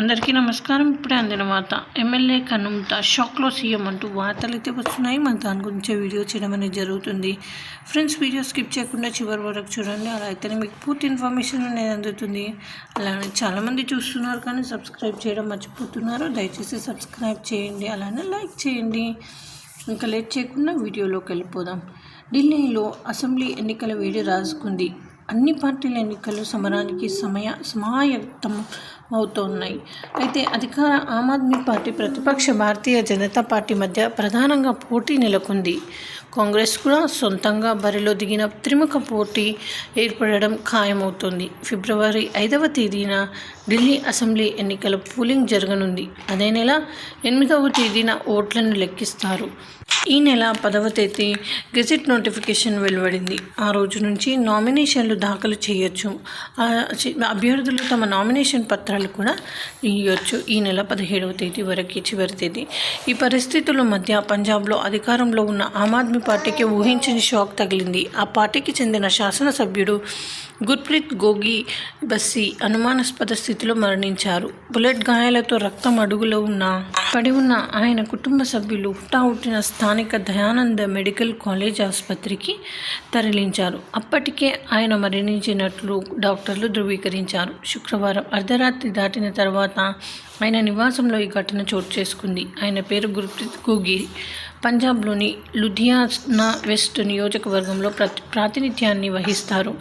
అందరికీ నమస్కారం. ఇప్పుడే అందిన వార్త. ఎమ్మెల్యే కనుమత షాక్లో సీఎం అంటూ వార్తలు అయితే వస్తున్నాయి. మన దాని గురించి వీడియో చేయడం అనేది జరుగుతుంది. ఫ్రెండ్స్ వీడియో స్కిప్ చేయకుండా చివరి వరకు చూడండి. అలా అయితేనే మీకు పూర్తి ఇన్ఫర్మేషన్ అనేది అందుతుంది. అలానే చాలామంది చూస్తున్నారు కానీ సబ్స్క్రైబ్ చేయడం మర్చిపోతున్నారు. దయచేసి సబ్స్క్రైబ్ చేయండి. అలానే లైక్ చేయండి. ఇంకా లేట్ చేయకుండా వీడియోలోకి వెళ్ళిపోదాం. ఢిల్లీలో అసెంబ్లీ ఎన్నికల వేడి రాసుకుంది. అన్ని పార్టీల ఎన్నికలు సమరానికి సమయ సమాయత్తం అవుతున్నాయి. అయితే అధికార ఆమ్ ఆద్మీ పార్టీ ప్రతిపక్ష భారతీయ జనతా పార్టీ మధ్య ప్రధానంగా పోటీ నెలకొంది. కాంగ్రెస్ కూడా సొంతంగా బరిలో దిగిన త్రిముఖ పోటీ ఏర్పడడం ఖాయమవుతుంది. ఫిబ్రవరి ఐదవ తేదీన ఢిల్లీ అసెంబ్లీ ఎన్నికల పోలింగ్ జరగనుంది. అదే నెల ఎనిమిదవ తేదీన ఓట్లను లెక్కిస్తారు. ఈ నెల పదవ తేదీ గెజిట్ నోటిఫికేషన్ వెలువడింది. ఆ రోజు నుంచి నామినేషన్లు దాఖలు చేయొచ్చు. అభ్యర్థులు తమ నామినేషన్ పత్రాలు కూడా ఇవ్వచ్చు ఈ నెల పదిహేడవ తేదీ వరకు చివరి తేదీ. ఈ పరిస్థితుల మధ్య పంజాబ్లో అధికారంలో ఉన్న ఆమ్ ఆద్మీ పార్టీకి ఊహించని షాక్ తగిలింది. ఆ పార్టీకి చెందిన శాసనసభ్యుడు గుర్ప్రీత్ గోగి బస్సి అనుమానాస్పద స్థితిలో మరణించారు. బుల్లెట్ గాయాలతో రక్తం అడుగులో ఉన్న పడి ఉన్న ఆయన కుటుంబ సభ్యులు హుటాహుటిన స్థానిక దయానంద మెడికల్ కాలేజ్ ఆసుపత్రికి తరలించారు. అప్పటికే ఆయన మరణించినట్లు డాక్టర్లు ధృవీకరించారు. శుక్రవారం అర్ధరాత్రి దాటిన తర్వాత ఆయన నివాసంలో ఈ ఘటన చోటు చేసుకుంది. ఆయన పేరు గుర్ప్రీత్ గోగి. పంజాబ్లోని లుధియానా వెస్ట్ నియోజకవర్గంలో ప్రతి ప్రాతినిధ్యాన్ని వహిస్తారు.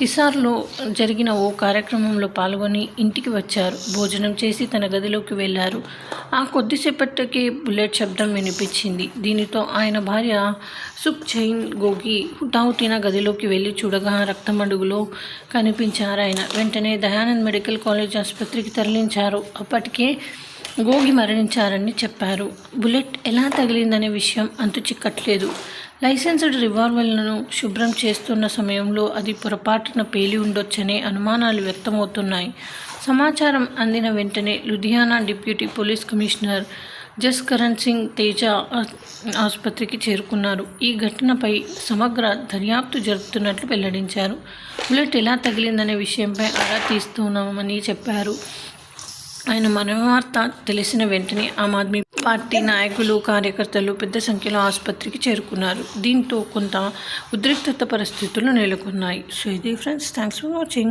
హిసార్లో జరిగిన ఓ కార్యక్రమంలో పాల్గొని ఇంటికి వచ్చారు. భోజనం చేసి తన గదిలోకి వెళ్ళారు. ఆ కొద్దిసేపటికి బుల్లెట్ శబ్దం వినిపించింది. దీనితో ఆయన భార్య సుఖ్ చైన్ గోగి హుటాహుటిన గదిలోకి వెళ్ళి చూడగా రక్తమడుగులో కనిపించారు ఆయన వెంటనే దయానంద్ మెడికల్ కాలేజ్ ఆసుపత్రికి తరలించారు. అప్పటికే గోగి మరణించారని చెప్పారు. బుల్లెట్ ఎలా తగిలిందనే విషయం అంతు చిక్కట్లేదు. లైసెన్స్డ్ రివాల్వర్లను శుభ్రం చేస్తున్న సమయంలో అది పొరపాటున పేలి ఉండొచ్చనే అనుమానాలు వ్యక్తమవుతున్నాయి. సమాచారం అందిన వెంటనే Ludhiana deputy police commissioner Jaskaran Singh Teja ఆసుపత్రికి చేరుకున్నారు. ఈ ఘటనపై సమగ్ర దర్యాప్తు జరుపుతున్నట్లు వెల్లడించారు. బుల్లెట్ ఎలా తగిలిందనే విషయంపై ఆరా తీస్తున్నామని చెప్పారు. ఆయన మరణవార్త తెలిసిన వెంటనే ఆమ్ ఆద్మీ పార్టీ నాయకులు కార్యకర్తలు పెద్ద సంఖ్యలో ఆసుపత్రికి చేరుకున్నారు. దీంతో కొంత ఉద్రిక్తత పరిస్థితులు నెలకొన్నాయి. సో ఇది ఫ్రెండ్స్ థ్యాంక్స్ ఫర్ వాచింగ్